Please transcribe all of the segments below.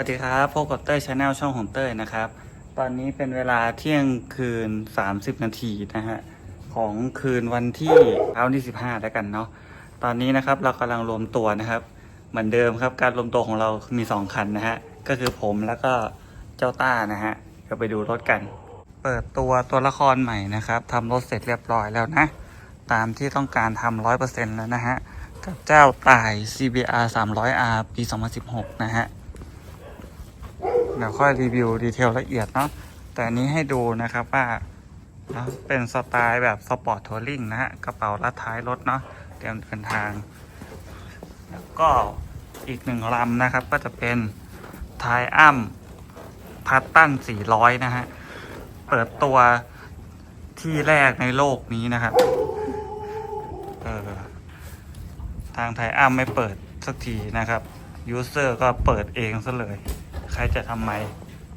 สวัสดีครับพบกับเต้ยชาแนลช่องของเต้ยนะครับ ตอนนี้เป็นเวลาเที่ยงคืน 30 นาทีนะฮะของคืนวันที่เช้าที่15 แล้วกันเนาะตอนนี้นะครับเรากำลังรวมตัวนะครับ เหมือนเดิมครับการรวมตัวของเรามี 2 คันนะฮะก็คือผมแล้วก็เจ้าต้านะฮะเดี๋ยวไปดูรถกัน เปิดตัวตัวละครใหม่นะครับทำรถเสร็จเรียบร้อยแล้วนะ ตามที่ต้องการทำร้อยเปอร์เซ็นต์แล้วนะฮะกับเจ้าต่าย CBR 300R ปี 2016 นะฮะ เดี๋ยวค่อยรีวิวดีเทลละเอียดเนาะแต่อันนี้ให้ดูนะครับว่าเป็นสไตล์แบบสปอร์ตทัวริงนะฮะกระเป๋าลัดท้ายรถเนาะเตรียมเดินทาง แล้วก็อีกหนึ่งลำนะครับ ก็จะเป็นไทอัมพัตตัน400 นะฮะ เปิดตัวที่แรกในโลกนี้นะครับเออทางไทอัมไม่เปิดสักทีนะครับยูเซอร์ก็เปิดเองซะเลย ใครจะทำไม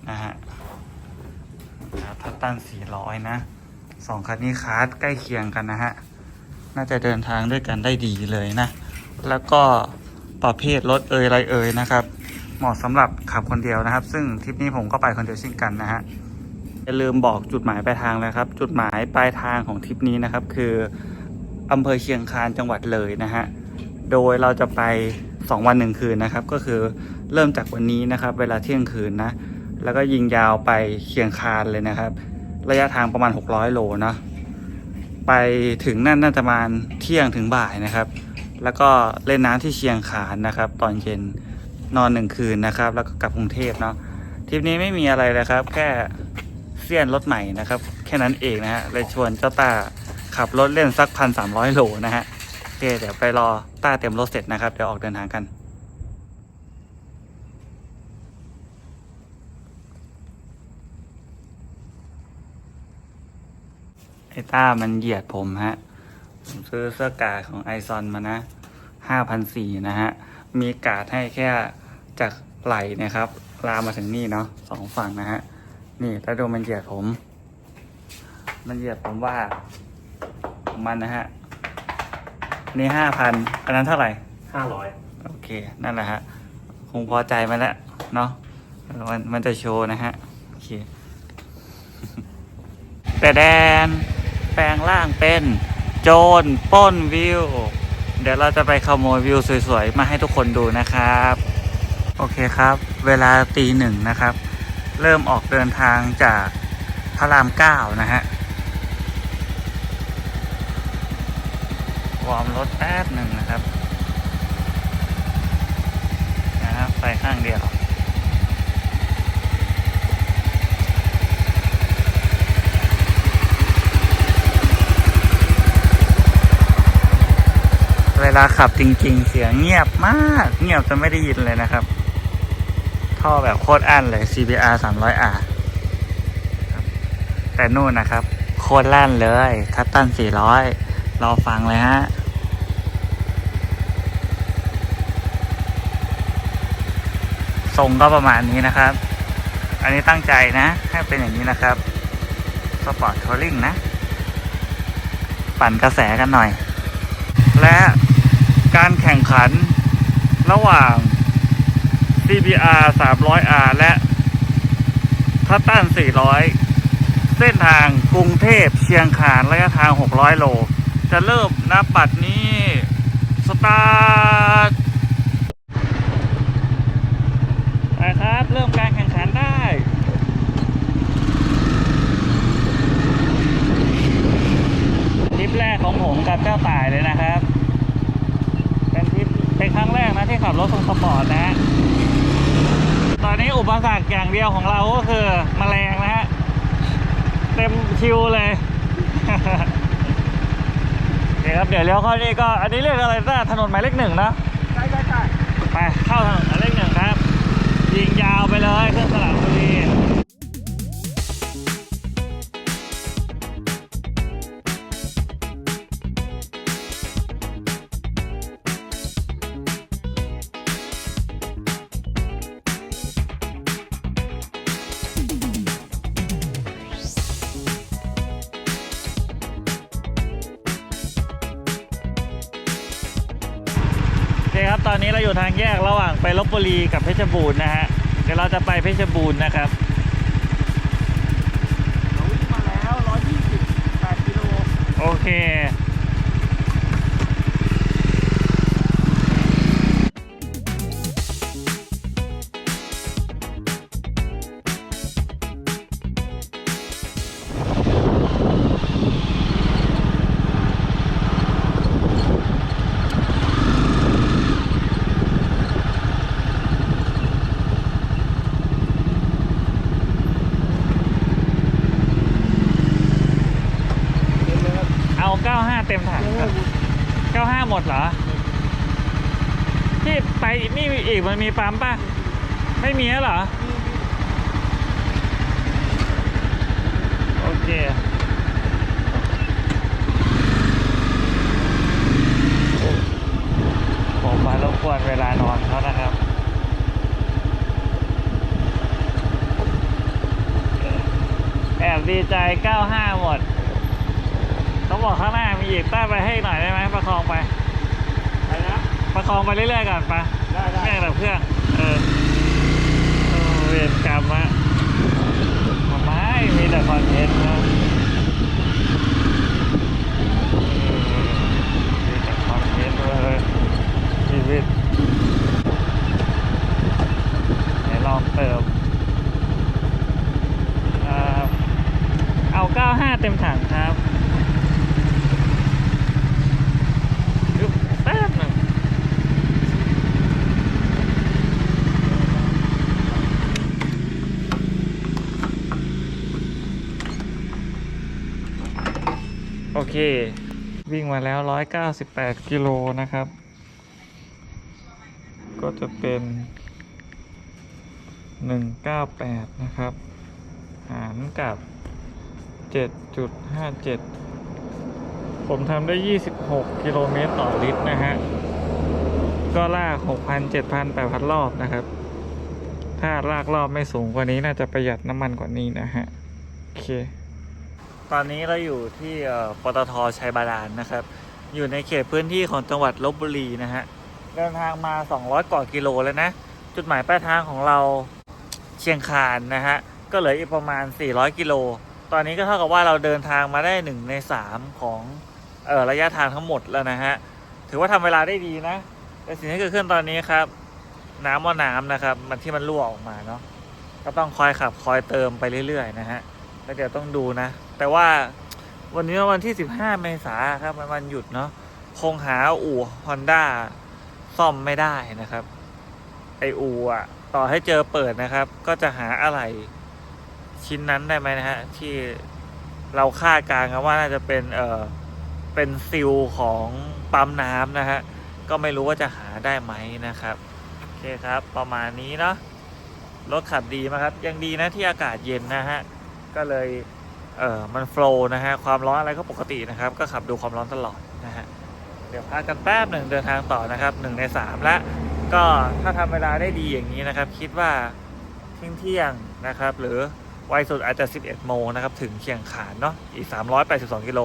นะฮะทัตตัน400 นะสองคันนี้คาร์ดใกล้เคียงกันนะฮะ น่าจะเดินทางด้วยกันได้ดีเลยนะ แล้วก็ประเภทรถเอ่ยไรเอ่ยนะครับ เหมาะสำหรับขับคนเดียวนะครับ ซึ่งทริปนี้ผมก็ไปคนเดียวเช่นกันนะฮะอย่าลืมบอกจุดหมายปลายทางเลยครับ จุดหมายปลายทางของทริปนี้นะครับ คืออำเภอเชียงคานจังหวัดเลยนะฮะ โดยเราจะไป 2 วันหนึ่งคืนนะครับ ก็คือ เริ่มจากวันนี้นะครับ เวลาเที่ยงคืนนะ แล้วก็ยิงยาวไปเชียงคานเลยนะครับ ระยะทางประมาณ 600 โลเนาะไปถึงนั่นน่าจะประมาณเที่ยงถึงบ่ายนะครับ แล้วก็เล่นน้ำที่เชียงคานนะครับ ตอนเย็นนอนหนึ่งคืนนะครับ แล้วก็กลับกรุงเทพเนาะทริปนี้ไม่มีอะไรเลยครับ แค่เสี้ยนรถใหม่นะครับ แค่นั้นเองนะฮะเลยชวนเจ้าตาขับรถเล่นสักพันสามร้อยโลนะฮะโอเคเดี๋ยวไปรอต้าเตรียมรถเสร็จนะครับ เดี๋ยวออกเดินทางกัน ไอ้ต้ามันเหยียดผมฮะ ผมซื้อเสื้อกาดของไอซอนมานะห้าพันสี่นะฮะ มีกาดให้แค่จากไหล่เนะครับ ลามมาถึงนี่เนาะสองฝั่งนะฮะ นี่ถ้าดูมันเหยียดผม มันเหยียดผมว่าของมันนะฮะ นี่ห้าพันอันนั้นเท่าไหร่ห้าร้อยโอเค นั่นแหละฮะ คงพอใจมันแล้วเนาะมันมันจะโชว์นะฮะ โอเคแต่แดน แปลงร่างเป็นโจรป้นวิว เดี๋ยวเราจะไปขโมยวิวสวยๆ มาให้ทุกคนดูนะครับ โอเคครับ เวลาตีหนึ่งนะครับ เริ่มออกเดินทางจากพระรามเก้านะฮะวอร์มรถแป๊บหนึ่งนะครับ นะครับ ไปข้างเดียว ลาขับจริง ๆ เสียงเงียบมาก เงียบจนไม่ได้ยินเลยนะครับ ท่อแบบโคตรอั้นเลย CBR 300R แต่นู่นนะครับ โคตรลั่นเลยทัตตัน 400รอฟังเลยฮะทรงก็ประมาณนี้นะครับ อันนี้ตั้งใจนะ ให้เป็นอย่างนี้นะครับ สปอร์ตทัวริงนะ ปั่นกระแสกันหน่อย และ การแข่งขันระหว่าง CBR 300R และทัตตัน400 เส้นทางกรุงเทพเชียงขานระยะทาง 600 โล จะเริ่มนับปัดนี้ สตาร์ท ไปครับ เริ่มการแข่งขันได้ ทริปแรกของผมกับเจ้าต่ายเลยนะครับ เป็นทริปเป็นครั้งแรกนะที่ ขับรถทรงสปอร์ตนะฮะตอนนี้อุปสรรคอย่างเดียวของเราก็คือมแมลงนะฮะ เต็มคิวเลยโอเคครับเดี๋ยวเลี้ยวเข้านี่ก็อันนี้เรียกอะไรนะถนนหมายเลขหนึ่งนะใช่ใช่ใช่ไปเข้าถนนหมายเลขหนึ่งครับ ยิงยาวไปเลยเครื่องสลับบุรี ตอนนี้เราอยู่ทางแยกระหว่างไปลบบุรีกับเพชรบูรณ์นะฮะเดี๋ยวเราจะไปเพชรบูรณ์นะครับเราวิ่งมาแล้ว128กิโลโอเค เต็มถังครับ95หมดเหรอ ที่ไปนี่อีกมันมีปั๊มป่ะ ไม่มีแล้วเหรอ โอเคผมมารบกวนเวลานอนเขานะครับแอบดีใจ 95 หมด ต้องบอกข้างหน้ามีอีกใต้ไปให้หน่อยได้ไหมประคองไปไปนะประคองไปเรื่อยๆก่อนไปได้ได้ แม่งแต่เพื่อนเออเออเวรกรรมอะมาไม่มีแต่คอนเทนต์นะเออมีแต่คอนเทนต์เลยชีวิตไหนลองเติมอ่าเอา 95 เต็มถังครับอึ๊บแป๊บหนึ่ง โอเค วิ่ง มาแล้ว 198 กิโลนะครับ ก็จะเป็น 198 นะครับ หารกับ 7.57 ผมทำได้ 26 กิโลเมตรต่อลิตรนะฮะ ก็ลาก 6,000 7,000 8,000 รอบนะครับ ถ้าลากรอบไม่สูงกว่านี้น่าจะประหยัดน้ำมันกว่านี้นะฮะ โอเค ตอนนี้เราอยู่ที่ปตทชัยบาดาลนะครับ อยู่ในเขตพื้นที่ของจังหวัดลบบุรีนะฮะ เดินทางมา 200 กว่ากิโลแล้วนะ จุดหมายปลายทางของเราเชียงคานนะฮะ ก็เหลืออีกประมาณ 400 กิโล ตอนนี้ก็เท่ากับว่าเราเดินทางมาได้ 1 ใน 3 ของออระยะทางทั้งหมดแล้วนะฮะ ถือว่าทำเวลาได้ดีนะ แต่สิ่งที่เกิดขึ้นตอนนี้ครับ น้ำว่าน้ำนะครับ มันที่มันรั่วออกมาเนาะ ก็ต้องคอยขับคอยเติมไปเรื่อยๆนะฮะ เดี๋ยวต้องดูนะ แต่ว่าวันนี้วันที่ 15 เมษายนครับมันวันหยุดเนาะคงหาอู่ฮอนด้าซ่อมไม่ได้นะครับ ไออู่อะ ต่อให้เจอเปิดนะครับ ก็จะหาอะไร ชิ้นนั้นได้ไหมนะฮะ ที่เราคาดการณ์กันว่าน่าจะเป็นเออเป็นซิลของปั๊มน้ำนะฮะ ก็ไม่รู้ว่าจะหาได้ไหมนะครับ โอเคครับ ประมาณนี้เนาะรถขับดีมากครับ ยังดีนะที่อากาศเย็นนะฮะ ก็เลยเออมันโฟล์นะฮะความร้อนอะไรก็ปกตินะครับ ก็ขับดูความร้อนตลอดนะฮะเดี๋ยวพักกันแป๊บหนึ่งเดินทางต่อนะครับหนึ่งในสามแล้วก็ถ้าทำเวลาได้ดีอย่างนี้นะครับ คิดว่าเที่ยงเที่ยงนะครับ หรือไวสุดอาจจะ 11 โมงนะครับ ถึงเชียงขานเนาะอีก 382 กิโล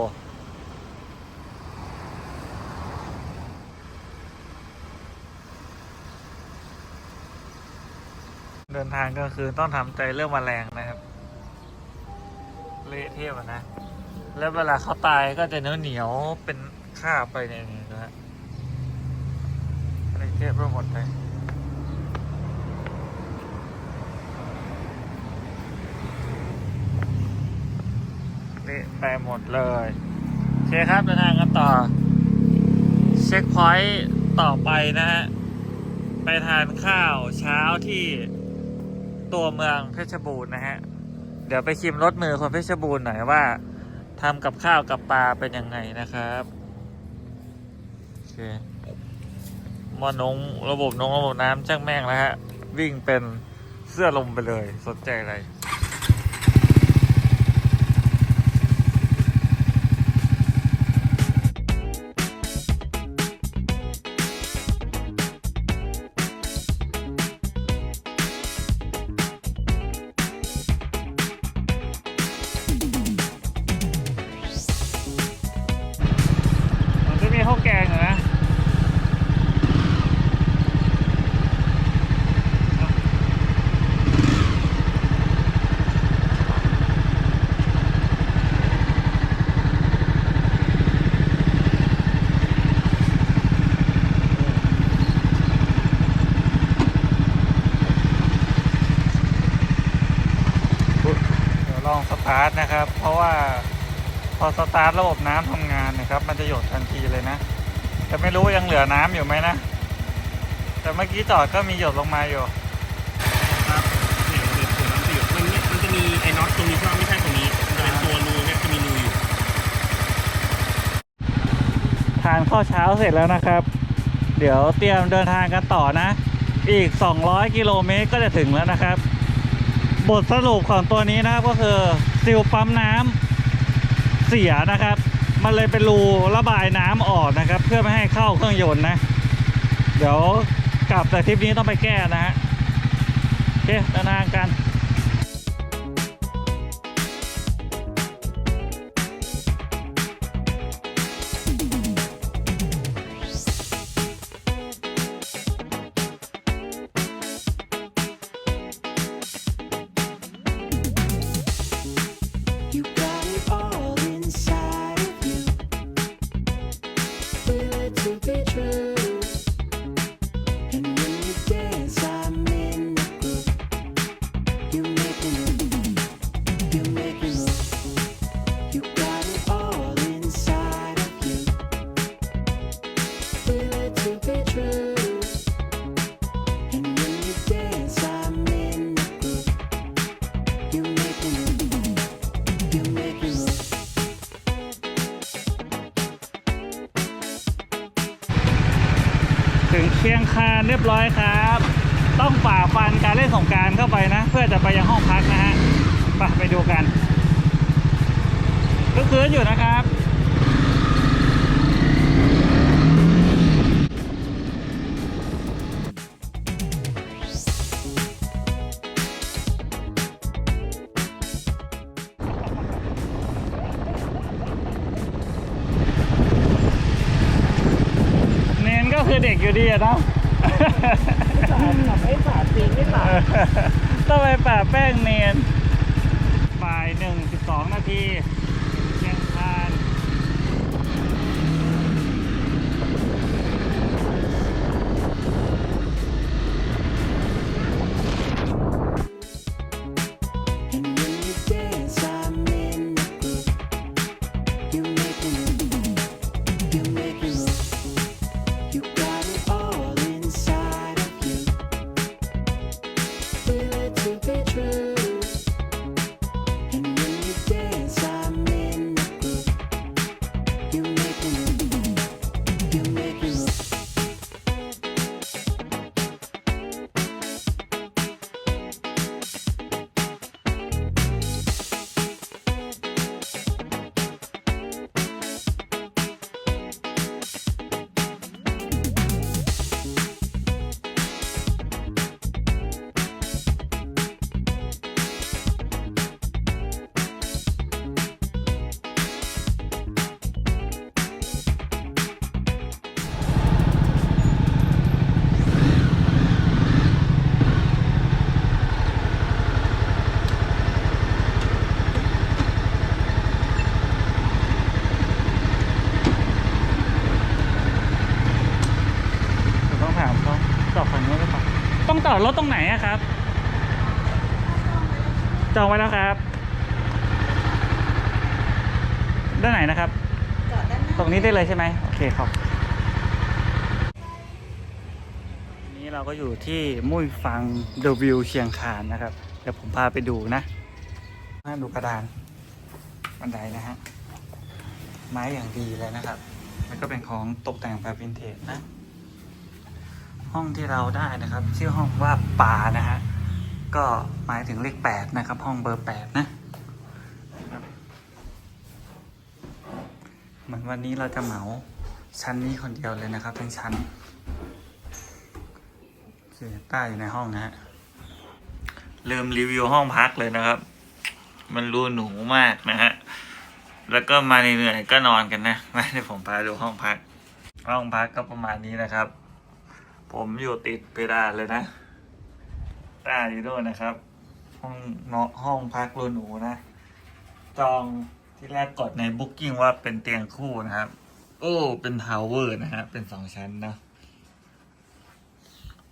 เดินทางก็คือต้องทำใจเรื่องแมลงนะครับ เละเทะอะนะ แล้วเวลาเขาตายก็จะเนื้อเหนียวเป็นข้าบไปเนี่ยนี่นะฮะเละเทะไปหมดเลยเละไปหมดเลยโอเคครับเดินทางกันต่อ เช็คพอยต์ต่อไปนะฮะ ไปทานข้าวเช้าที่ตัวเมืองเพชรบูรณ์นะฮะ เดี๋ยวไปชิมรสมือคนเพชรบูรณ์หน่อยว่าทำกับข้าวกับปลาเป็นยังไงนะครับโอเคมอนงระบบนงระบบน้ำจ้างแม่งแล้วฮะ วิ่งเป็นเสื้อลมไปเลย สนใจอะไร องสตาร์ทนะครับ เพราะว่าพอสตาร์ทระบบน้ำทำงานนะครับ มันจะหยดทันทีเลยนะ แต่ไม่รู้ยังเหลือน้ำอยู่ไหมนะ แต่เมื่อกี้จอดก็มีหยดลงมาอยู่ครับเนี่ยมันเป็นตัวน้ำเสียมันเนี่ยมันจะมีไอ้น็อตตรงนี้ใช่ไหมไม่ใช่ตรงนี้มันจะเป็นตัวรูเนี่ยจะมีรูอยู่ทานข้าวเช้าเสร็จแล้วนะครับ เดี๋ยวเตรียมเดินทางกันต่อนะ อีก 200 กิโลเมตรก็จะถึงแล้วนะครับ บทสรุปของตัวนี้นะครับก็คือซิลปั๊มน้ำเสียนะครับ มันเลยเป็นรูระบายน้ำออกนะครับ เพื่อไม่ให้เข้าเครื่องยนต์นะ เดี๋ยวกลับจากทริปนี้ต้องไปแก้นะฮะโอเคเดินทางกัน เพียงคานเรียบร้อยครับ ต้องฝ่าฟันการเล่นสงการเข้าไปนะ เพื่อจะไปยังห้องพักนะฮะไปไปดูกันก็คืนอยู่นะครับ อเด็กอยู่ดีอะเนาะไม่สาดจริงไม่สาดต้องไปป่าแป้งเนียนบ่ายหนึ่งสิบสองนาที องจอดรถตรงไหนอะครับ จองไว้แล้วครับ ด้านไหนนะครับ ตรงนี้ได้เลยใช่ไหมโอเคครับวันนี้เราก็อยู่ที่มุ้ยฟังเดอะวิวเชียงคานนะครับเดี๋ยวผมพาไปดูนะมาดูกระดานบันไดนะฮะไม้อย่างดีเลยนะครับ แล้วก็เป็นของตกแต่งแบบวินเทจนะ ห้องที่เราได้นะครับ ชื่อห้องว่าป่านะฮะก็หมายถึงเลขแปดนะครับ ห้องเบอร์แปดนะเหมือนวันนี้เราจะเหมาชั้นนี้คนเดียวเลยนะครับ ทั้งชั้นโอเคต้าอยู่ในห้องนะฮะลืมรีวิวห้องพักเลยนะครับ มันรูหนูมากนะฮะแล้วก็มาเหนื่อยก็นอนกันนะไม่ได้ผมพาดูห้องพัก ห้องพักก็ประมาณนี้นะครับ ผมอยู่ติดเพดานเลยนะตาอยู่ด้วยนะครับ ห้องเนาะห้องพักรูหนูนะ จองที่แรกกดในบุ๊กิ้งว่าเป็นเตียงคู่นะครับ โอ้ เป็นทาวเวอร์นะฮะ เป็นสองชั้นนะ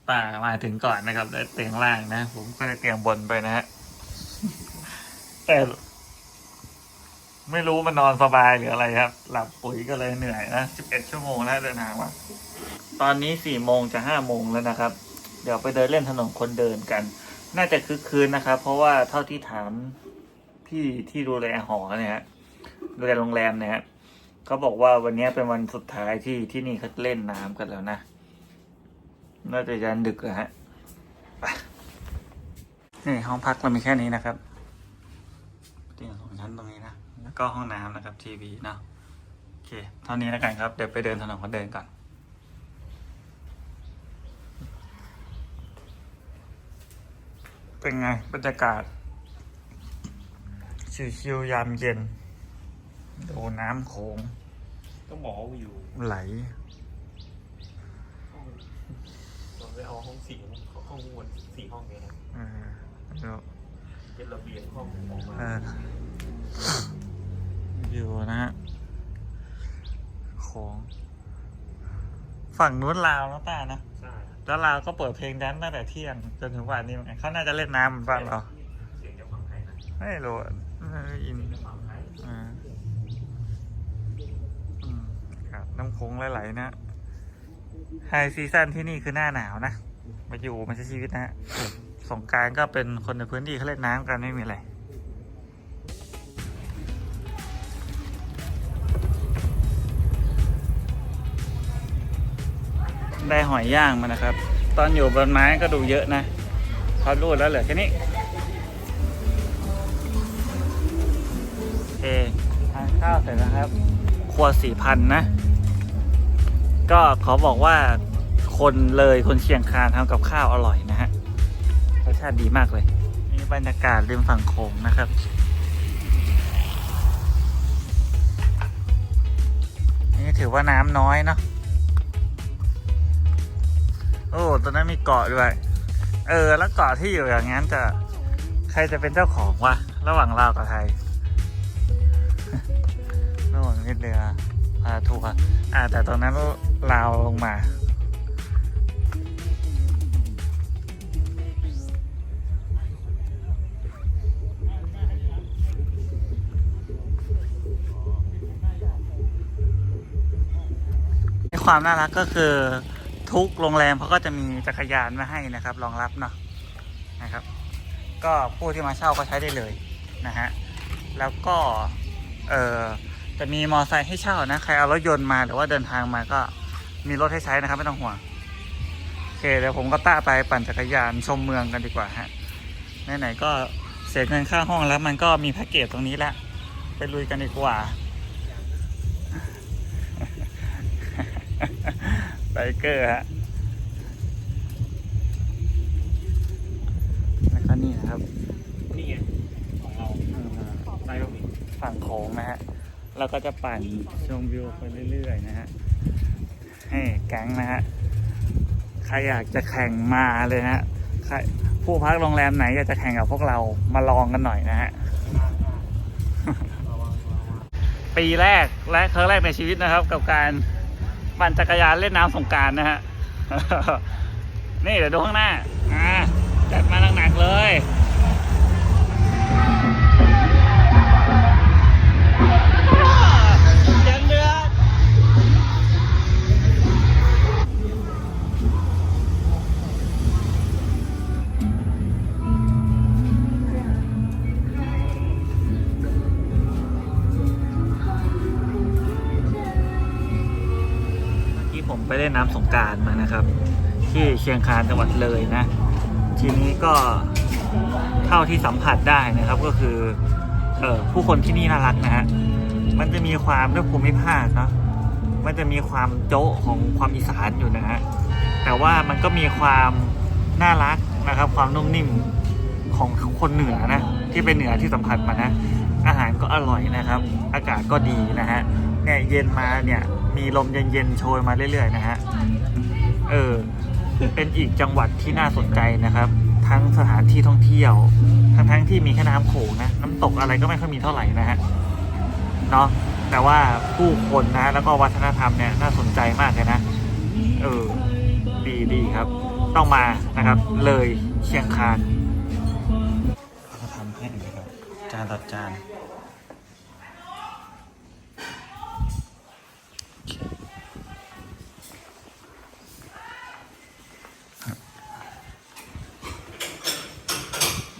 ป่ามาถึงก่อนนะครับได้เตียงล่างนะ ผมก็ได้เตียงบนไปนะฮะแต่ ไม่รู้มันนอนสบายหรืออะไรครับ หลับปุ๋ยก็เลยเหนื่อยนะสิบเอ็ดชั่วโมงแล้วเดินทางมาตอนนี้สี่โมงจะห้าโมงแล้วนะครับ เดี๋ยวไปเดินเล่นถนนคนเดินกัน น่าจะคึกคืนนะครับ เพราะว่าเท่าที่ถามพี่ที่ดูแลหอเนี่ยฮะดูแลโรงแรมเนี่ยฮะเขาบอกว่าวันนี้เป็นวันสุดท้ายที่ที่นี่เขาเล่นน้ำกันแล้วนะ น่าจะยันดึกแล้วฮะนี่ห้องพักเรามีแค่นี้นะครับเตียงสองชั้นตรงนี้นะ แล้ว ก็ห้องน้ำนะครับทีวีเนาะโอเคเท่านี้แล้วกันครับเดี๋ยวไปเดินถนนคนเดินก่อนเป็นไงบรรยากาศชิวๆยามเย็นดูน้ำโขงต้องบอกว่าวิวไหลเราไปเอาห้องสี่ห้องห้องวนสี่ห้องเนี่ยนะเออแล้วเป็นระเบียงห้องออกมาเอออยู่นะฮะโขงฝั่งนู้นลาวนะต้านะใช่แล้วลาวก็เปิดเพลงแดนซ์ตั้งแต่เที่ยง จนถึงวันนี้เหมือนกันเขาน่าจะเล่นน้ำเหมือนบ้านเราเสียงจากฝั่งไทยนะไม่รู้อะไม่ได้ยินจากฝั่งไทยอ่าอืมครับน้ำโขงไหลๆนะไฮซีซั่นที่นี่คือหน้าหนาวนะ มาอยู่มาใช้ชีวิตนะฮะสงกรารก็เป็นคนในพื้นที่เขาเล่นน้ำกันไม่มีอะไร ได้หอยย่างมานะครับ ตอนอยู่บนไม้ก็ดูเยอะนะพอรูดแล้วเหลือแค่นี้โอเคทานข้าวเสร็จแล้วครับครัวสี่พันนะ ก็ขอบอกว่าคนเลยคนเชียงคานทำกับข้าวอร่อยนะฮะรสชาติดีมากเลยนี่บรรยากาศริมฝั่งโขงนะครับนี่ถือว่าน้ำน้อยเนาะ โอ้ตอนนั้นมีเกาะด้วย เออ แล้วเกาะที่อยู่อย่างนั้นจะใครจะเป็นเจ้าของวะระหว่างลาวกับไทยระหว่างนี่เรือพาทัวร์อ่า แต่ตอนนั้นลาวลงมาความน่ารักก็คือ ทุกโรงแรมเขาก็จะมีจักรยานมาให้นะครับ รองรับเนาะนะครับ ก็ผู้ที่มาเช่าก็ใช้ได้เลยนะฮะแล้วก็เออจะมีมอเตอร์ไซค์ให้เช่านะใครเอารถยนต์มาหรือว่าเดินทางมาก็มีรถให้ใช้นะครับ ไม่ต้องห่วงโอเคเดี๋ยวผมก็ต้าไปปั่นจักรยานชมเมืองกันดีกว่าฮะไหนๆก็เสียเงินค่าห้องแล้วมันก็มีแพ็กเกจตรงนี้แล้วไปลุยกันดีกว่า ไบเกอร์ฮะแล้วก็นี่นะครับนี่ไงของเราเอ่อไปตรงนี้ฝั่งโขงนะฮะเราก็จะปั่นชมวิวไปเรื่อยๆนะฮะให้แก๊งนะฮะใครอยากจะแข่งมาเลยนะฮะใครผู้พักโรงแรมไหนอยากจะแข่งกับพวกเรามาลองกันหน่อยนะฮะ ปีแรกและครั้งแรกในชีวิตนะครับ กับการ ปั่นจักรยานเล่นน้ำสงการนะฮะ นี่เดี๋ยวดูข้างหน้า อ่า จัดมาหนักๆเลย ไปเล่นน้ำสงการมานะครับ ที่เชียงคานจังหวัดเลยนะ ทีนี้ก็เท่าที่สัมผัสได้นะครับก็คือเออผู้คนที่นี่น่ารักนะฮะมันจะมีความด้วยภูมิภาคเนาะมันจะมีความโจ๊ะของความอีสานอยู่นะฮะแต่ว่ามันก็มีความน่ารักนะครับ ความนุ่มนิ่มของคนเหนือนะ ที่เป็นเหนือที่สัมผัสมานะ อาหารก็อร่อยนะครับ อากาศก็ดีนะฮะเนี่ยเย็นมาเนี่ย มีลมเย็นๆโชยมาเรื่อยๆนะฮะ เออ เป็นอีกจังหวัดที่น่าสนใจนะครับ ทั้งสถานที่ท่องเที่ยว ทั้งทั้งๆที่มีแค่น้ำโขงนะ น้ำตกอะไรก็ไม่ค่อยมีเท่าไหร่นะฮะ เนาะ แต่ว่าผู้คนนะ แล้วก็วัฒนธรรมเนี่ยน่าสนใจมากเลยนะ เออ ดีดีครับ ต้องมานะครับ เลยเชียงคานเขาทำให้นะครับ จานต่อจาน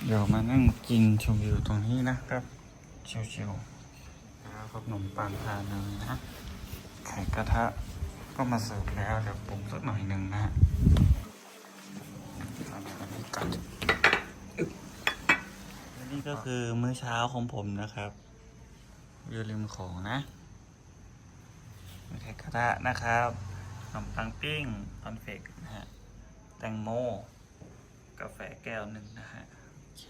เดี๋ยวมานั่งกินชมวิวตรงนี้นะครับชิวๆแล้วขนมปังทานเลยนะไข่กระทะก็มาเสิร์ฟแล้วเดี๋ยวปรุงสักหน่อยหนึ่งนะฮะทำแบบนี้ก่อนอึ๊บและนี่ก็คือมื้อเช้าของผมนะครับวิวริมของนะไข่กระทะนะครับขนมปังปิ้งคอนเฟกนะฮะ แตงโม กาแฟแก้วหนึ่งนะฮะ เค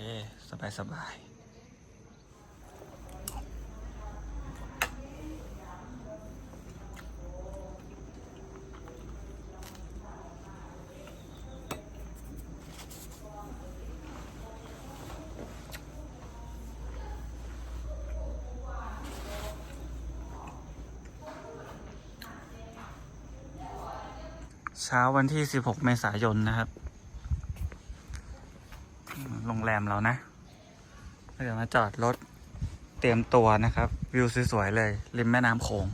สบายสบายเช้าวันที่ 16 เมษายนนะครับ โรงแรม เรานะเดี๋ยวมาจอดรถเตรียมตัวนะครับ วิวสวยๆเลย ริมแม่น้ำโขง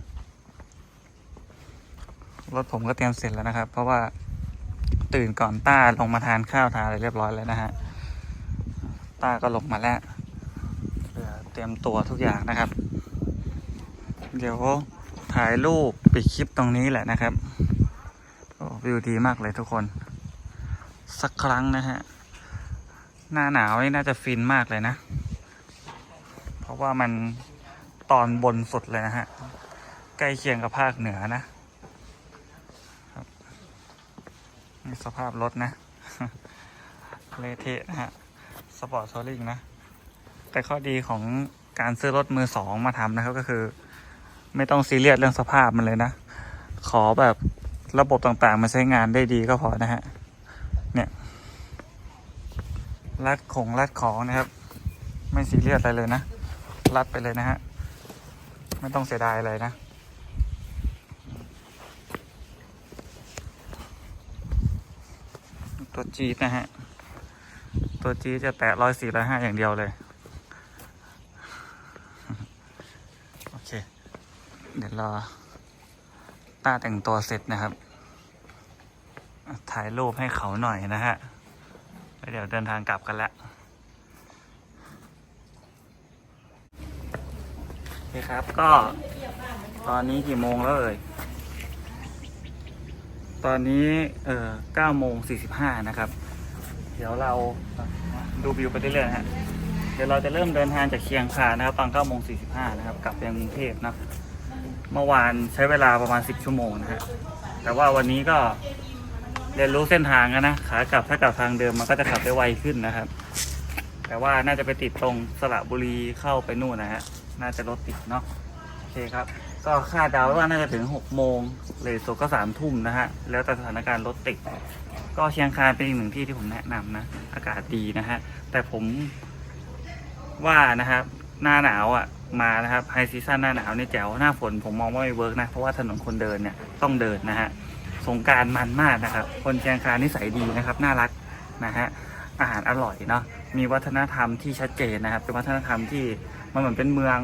รถผมก็เตรียมเสร็จแล้วนะครับ เพราะว่าตื่นก่อนต้าลงมาทานข้าวทานอะไรเรียบร้อยแล้วนะฮะต้าก็ลงมาแล้วเตรียมตัวทุกอย่างนะครับ เดี๋ยวถ่ายรูปปิดคลิปตรงนี้แหละนะครับวิวดีมากเลยทุกคน สักครั้งนะฮะ หน้าหนาวนี่น่าจะฟินมากเลยนะ เพราะว่ามันตอนบนสุดเลยนะฮะ ใกล้เคียงกับภาคเหนือนะสภาพรถนะเลเทะนะฮะ สปอร์ตโซลิงนะ แต่ข้อดีของการซื้อรถมือสองมาทำนะครับก็คือ ไม่ต้องซีเรียสเรื่องสภาพมันเลยนะ ขอแบบระบบต่างๆ มาใช้งานได้ดีก็พอนะฮะ เนี่ย รัดของรัดของนะครับ ไม่ซีเรียสอะไรเลยนะ รัดไปเลยนะฮะ ไม่ต้องเสียดายอะไรนะตัวจีดนะฮะ ตัวจีดจะแตะร้อยสี่ร้อยห้าอย่างเดียวเลย โอเค เดี๋ยวรอต้าแต่งตัวเสร็จนะครับ ถ่ายรูปให้เขาหน่อยนะฮะ เดี๋ยวเดินทางกลับกันแล้วโอเคครับก็ ตอนนี้กี่โมงแล้วเอ่ย ตอนนี้เอ่อ9โมง45นะครับ เดี๋ยวเราดูวิวไปเรื่อยๆฮะเดี๋ยวเราจะเริ่มเดินทางจากเชียงคานนะครับ ตอน9โมง45นะครับ กลับยังกรุงเทพนะเมื่อวานใช้เวลาประมาณ10ชั่วโมงนะฮะแต่ว่าวันนี้ก็ เรียนรู้เส้นทางกันนะขากลับถ้ากลับทางเดิมมันก็จะขับได้ไวขึ้นนะครับ แต่ว่าน่าจะไปติดตรงสระบุรีเข้าไปนู่นนะฮะน่าจะรถติดเนาะโอเคครับ ก็คาดเดาว่าน่าจะถึง6โมงเลยสุดก็สามทุ่มนะฮะแล้วแต่สถานการณ์รถติดก็เชียงคานเป็นอีกหนึ่งที่ที่ผมแนะนำนะ อากาศดีนะฮะ แต่ผมว่านะครับ หน้าหนาวอะมานะครับไฮซีซั่นหน้าหนาวเนี่ยแจ๋วหน้าฝนผมมองว่าไม่เวิร์กนะ เพราะว่าถนนคนเดินเนี่ยต้องเดินนะฮะ สงการมันมากนะครับ คนเชียงคานนิสัยดีนะครับ น่ารักนะฮะอาหารอร่อยเนาะมีวัฒนธรรมที่ชัดเจนนะครับ เป็นวัฒนธรรมที่มันเหมือนเป็นเมือง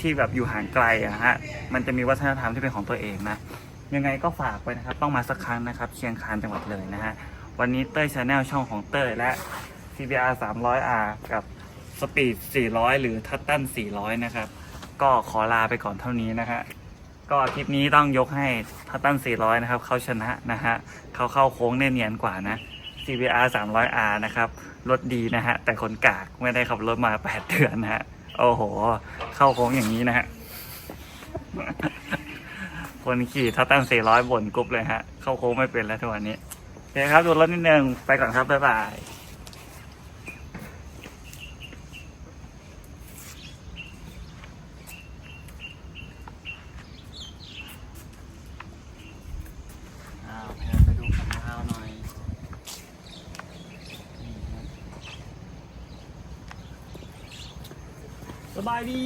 ที่แบบอยู่ห่างไกลอะฮะมันจะมีวัฒนธรรมที่เป็นของตัวเองนะยังไงก็ฝากไว้นะครับ ต้องมาสักครั้งนะครับ เชียงคานจังหวัดเลยนะฮะวันนี้เต้ยชาแนลช่องของเต้ยและ CBR 300R กับสปีด400 หรือทัตตัน400 นะครับ ก็ขอลาไปก่อนเท่านี้นะฮะ ก็คลิปนี้ต้องยกให้ทัตตัน 400 นะครับ เขาชนะนะฮะเขาเข้าโค้งเนียนกว่านะ CBR 300R นะครับรถดีนะฮะ แต่คนกากไม่ได้ขับรถมา 8 เดือนนะฮะ โอ้โห เข้าโค้งอย่างนี้นะฮะ คนขี่ทัตตัน 400 บ่นกรุ๊บเลยฮะ เข้าโค้งไม่เป็นแล้วทุกวันนี้โอเคครับ ดูรถนิดนึง ไปก่อนครับ บ๊ายบาย อ้าวแพนไปดูของเท้าหน่อยนี่ฮะส บายดี